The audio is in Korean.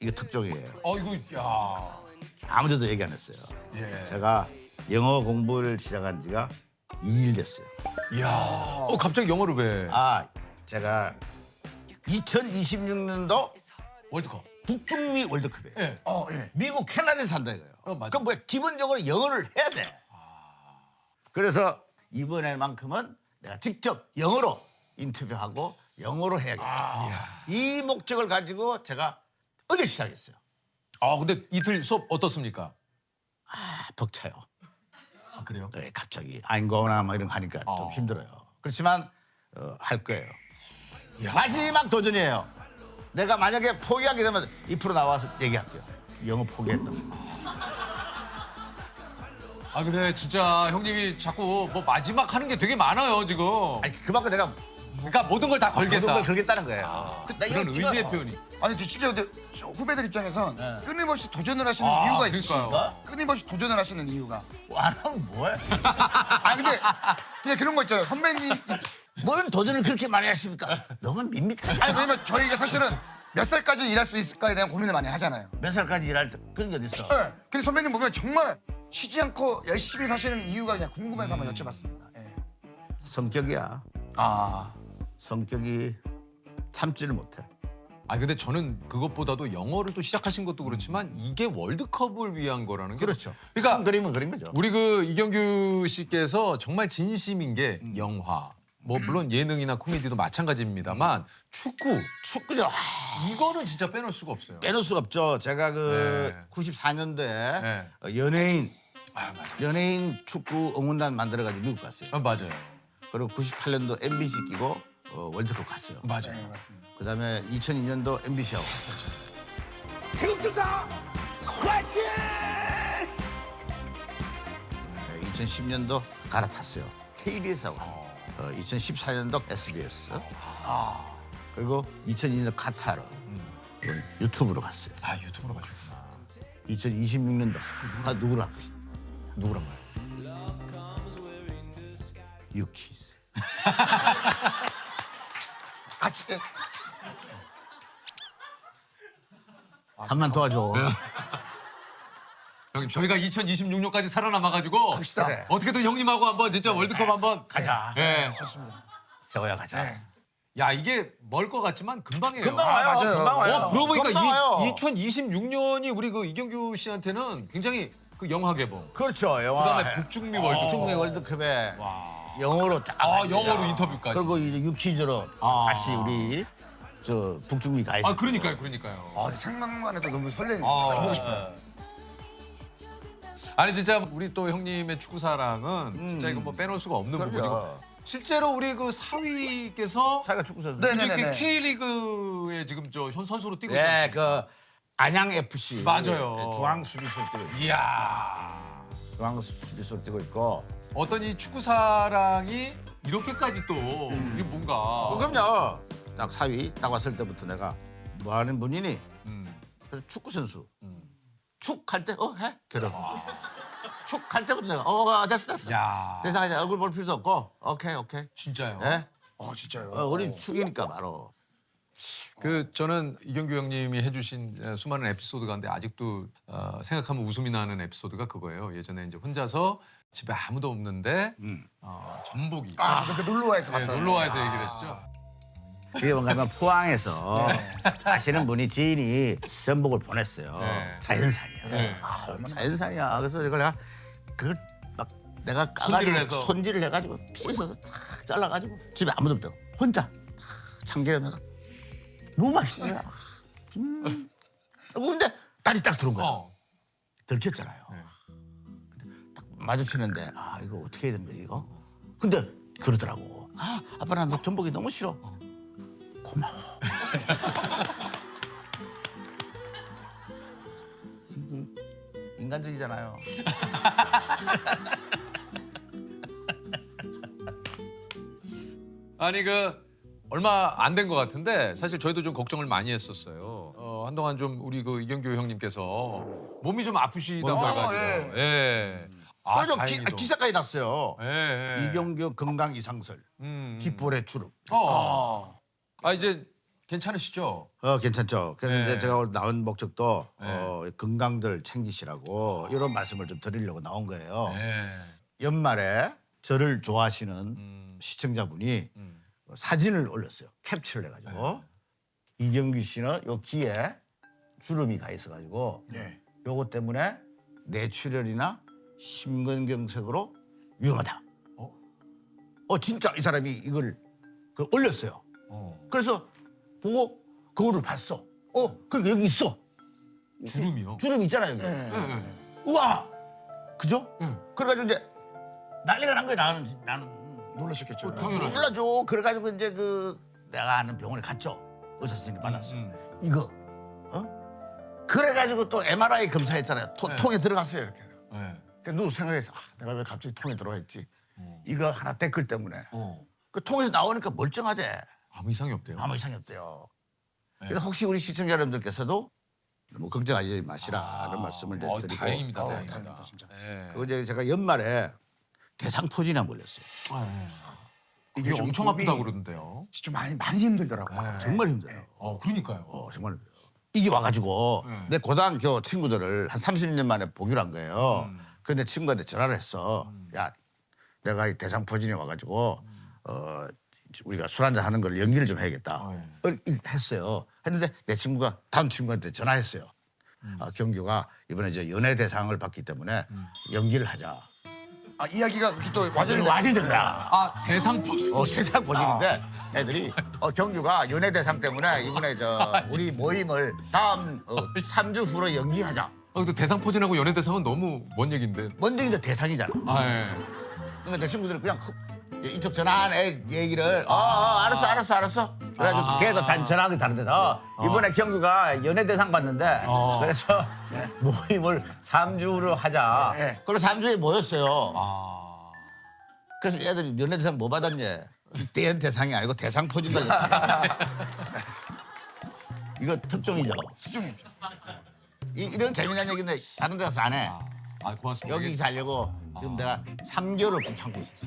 이게 특종이에요. 어 이거 야. 아무데도 얘기 안 했어요. 예. 제가 영어 공부를 시작한 지가 2일 됐어요. 야. 어 갑자기 영어를 왜? 아, 제가 2026년도 월드컵. 북중미 월드컵이에요. 예. 어, 예. 미국 캐나다에 산다 이거예요. 어, 맞아. 그럼 뭐야 기본적으로 영어를 해야 돼. 그래서 이번에만큼은 내가 직접 영어로 인터뷰하고 영어로 해야겠다. 이 목적을 가지고 제가 어제 시작했어요. 아 근데 이틀 수업 어떻습니까? 아, 벅차요. 아 그래요? 네, 갑자기 아인거나 뭐 이런 거 하니까 좀 어. 힘들어요. 그렇지만 어, 할 거예요. 마지막 도전이에요. 내가 만약에 포기하게 되면 2% 나와서 얘기할게요. 영어 포기했다고. 아 근데 진짜 형님이 자꾸 뭐 마지막 하는 게 되게 많아요 지금. 아니 그만큼 내가 그러니까 모든 걸 다 모든 걸겠다. 걸 걸겠다는 거예요. 그- 나 이거 그런 이거- 의지의 표현이. 아니 근데 진짜 근데 저 후배들 입장에선 끊임없이 도전을 하시는 아, 이유가. 있으십니까? 끊임없이 도전을 하시는 이유가. 안 하면 뭐해? 아 근데 그냥 그런 거 있잖아요. 선배님 뭘 도전을 그렇게 많이 하십니까? 너무 밋밋하다. 아니 왜냐면 저희가 사실은 몇 살까지 일할 수 있을까에 대한 고민을 많이 하잖아요. 몇 살까지 일할 때 그런 게 어딨어? 네. 근데 선배님 보면 정말 쉬지 않고 열심히 사시는 이유가 그냥 궁금해서 한번 여쭤봤습니다. 예. 성격이야. 아. 성격이 참지를 못해. 아 근데 저는 그것보다도 영어를 또 시작하신 것도 그렇지만 이게 월드컵을 위한 거라는 게 그렇죠. 그러니까 큰 그림은 그린 거죠. 우리 그 이경규 씨께서 정말 진심인 게 음. 영화 뭐 물론 예능이나 코미디도 마찬가지입니다만 축구 축구죠. 아, 이거는 진짜 빼놓을 수가 없어요. 빼놓을 수가 없죠. 제가 그 네. 94년도에 네. 연예인 아 맞아. 연예인 축구 응원단 만들어가지고 미국 갔어요. 아, 맞아요. 그리고 98년도 MBC 끼고 어, 월드컵 갔어요. 맞아요. 네, 맞습니다. 그다음에 2002년도 MBC하고 갔었죠. 네, 2010년도 갈아탔어요. KBS하고. 어, 2014년도 SBS. 그리고 2002년도 카타르. 그 유튜브로 갔어요. 아 유튜브로 가셨구나. 2026년도 아, 누구랑 누구랑 가요? 유키즈. 아 진짜 한번 도와줘. 형님 저희가 2026년까지 살아남아가지고 갑시다. 그래. 어떻게든 형님하고 한번 진짜 월드컵 한번 가자. 예. 세호야 가자. 네. 야 이게 멀 것 같지만 금방이에요. 금방 아, 와요. 맞아요. 금방 와요. 어, 그러고 보니까 금방 와요. 이, 2026년이 우리 그 이경규 씨한테는 굉장히 그 영화 개봉. 그렇죠. 영화. 그다음에 북중미 월드컵. 북중미 월드컵에 영어로 쫙. 아, 합니다. 영어로 인터뷰까지. 그리고 이제 유키즈로 아. 같이 우리 저 북중미 가야지. 아 그러니까요, 그러니까요. 아, 생각만 해도 너무 설레네. 아. 가보고 싶어요. 아니 진짜 우리 또 형님의 축구 사랑은 진짜 이거 뭐 빼놓을 수가 없는 그럼요. 부분이고 실제로 우리 그 사위께서 사이가 축구 선수. 네, 이제 네, 그 네. K리그에 지금 저 현- 선수로 뛰고 네, 있잖아요. 그 안양 FC. 맞아요. 중앙 수비수로 뛰고 있고. 이야 중앙 수비수로 뛰고 있고. 어떤 이 축구 사랑이 이렇게까지 또 이게 뭔가 어, 그럼요. 딱 사위 딱 왔을 때부터 내가 뭐 하는 분이니? 음. 그래서 축구 선수. 축 할 때 어 해? 결혼. 축할 때부터 내가 어 됐어 됐어. 야 대상 이제 얼굴 볼 필요도 없고 오케이 오케이. 진짜요. 예? 어 진짜요. 어, 우린 축이니까 바로. 그 저는 이경규 형님이 해주신 에, 수많은 에피소드 가운데 아직도 어, 생각하면 웃음이 나는 에피소드가 그거예요. 예전에 이제 혼자서 집에 아무도 없는데 어, 전복이 아, 그 놀러와에서 네, 봤다. 놀러 와서 얘기를 했죠. 그게 뭔가 하면 포항에서 아시는 분이 지인이 전복을 보냈어요. 네. 자연산이야. 네. 아, 자연산이야. 그래서 이걸 내가 그걸 막 내가 까가지고 손질을 해서. 손질을 해가지고 씻어서 탁 잘라가지고 집에 아무도 없다고 혼자 탁 참기름 내가 너무 맛있어요. 음. 근데 딸이 딱 들어온 거야. 어. 들켰잖아요. 네. 딱 마주치는데 아 이거 어떻게 해야 거야 이거? 근데 그러더라고. 아 아빠 나 너 전복이 너무 싫어. 고마워. 이- 인간적이잖아요. 아니 그 얼마 안 된 것 같은데 사실 저희도 좀 걱정을 많이 했었어요. 어, 한동안 좀 우리 그 이경규 형님께서 몸이 좀 아프시다고 어, 해가지고. 예. 아, 그래도 기, 다행히도. 기사까지 났어요. 예, 예. 이경규 건강 이상설, 음. 깃볼의 주름. 어. 아 이제 괜찮으시죠? 어 괜찮죠. 그래서 네. 이제 제가 오늘 나온 목적도 어, 건강들 챙기시라고 이런 말씀을 좀 드리려고 나온 거예요. 네. 연말에 저를 좋아하시는 음. 시청자분이 사진을 올렸어요. 캡처를 해가지고 네. 이경규 씨는 요 귀에 주름이 가 있어가지고 예. 요거 때문에 뇌출혈이나 심근경색으로 위험하다. 어? 어 진짜 이 사람이 이걸 그 올렸어요. 어. 그래서 보고 거울을 봤어. 어, 그러니까 여기 있어. 주름이요. 주름 있잖아 여기. 예. 네, 네. 우와, 그죠? 응. 그래가지고 이제 난리가 난 거야 나는 나는 놀라셨겠죠. 당연하죠. 몰라줘. 그래가지고 이제 그 내가 아는 병원에 갔죠. 의사 선생님 만났어. 음. 이거, 어? 그래가지고 또 MRI 검사했잖아요. 토- 네. 통에 들어갔어요 이렇게. 네. 그래서 누구 생각했어. 아, 내가 왜 갑자기 통에 들어갔지? 이거 하나 댓글 때문에. 어. 그 통에서 나오니까 멀쩡하대. 아무 이상이 없대요. 아무 이상이 없대요. 네. 그래서 혹시 우리 시청자 여러분들께서도 너무 걱정하지 마시라는 말씀을 어, 드리고 다행입니다. 어, 다행입니다. 다행이다, 진짜. 네. 그리고 이제 제가 연말에 대상포진에 걸렸어요. 네. 이게 이게 좀 엄청 몸이 아프다 고 그러던데요. 진짜 많이 많이 힘들더라고요. 네. 정말 힘들어요. 어, 그러니까요. 어, 정말 힘들어요. 이게 와가지고 네. 내 고등학교 친구들을 한 30년 만에 보기로 한 거예요. 음. 그런데 친구한테 전화를 했어. 야, 내가 이 대상포진에 와가지고 어, 우리가 술 한잔 하는 걸 연기를 좀 해야겠다. 어, 어, 이- 했어요. 했는데 내 친구가 다른 친구한테 전화했어요. 음. 아, 경규가 이번에 저 연예 대상을 받기 때문에 연기를 하자. 아 이야기가 그렇게 또 완전히 완전히 와질된다. 아 대상 포즈. 어, 세상 보지는데 애들이 어, 경규가 연예 대상 때문에 이번에 저 우리 모임을 다음 어, 3주 후로 연기하자. 아, 근데 대상 포진하고 연예 대상은 너무 먼 얘기인데. 먼저 이제 대상이잖아. 아 예. 그러니까 내 친구들은 그냥 흑- 이쪽 전화한 애 얘기를 어, 어 알았어 알았어 알았어. 그래가지고 아. 걔도 단 전화하기 다른데 어, 이번에 경규가 연예 대상 받는데 어. 그래서 모임을 3주 후로 하자. 네. 그래서 3주에 모였어요. 아. 그래서 얘들이 연예 대상 뭐 받았냐? 대연 대상이 아니고 대상 포진 받았어. 이거 특종이죠. 수중입니다. 이, 이런 재미난 얘기인데 다른 데 가서 안 해. 아 고맙습니다. 여기 살려고 지금 내가 3개월을 꾹 참고 있었어.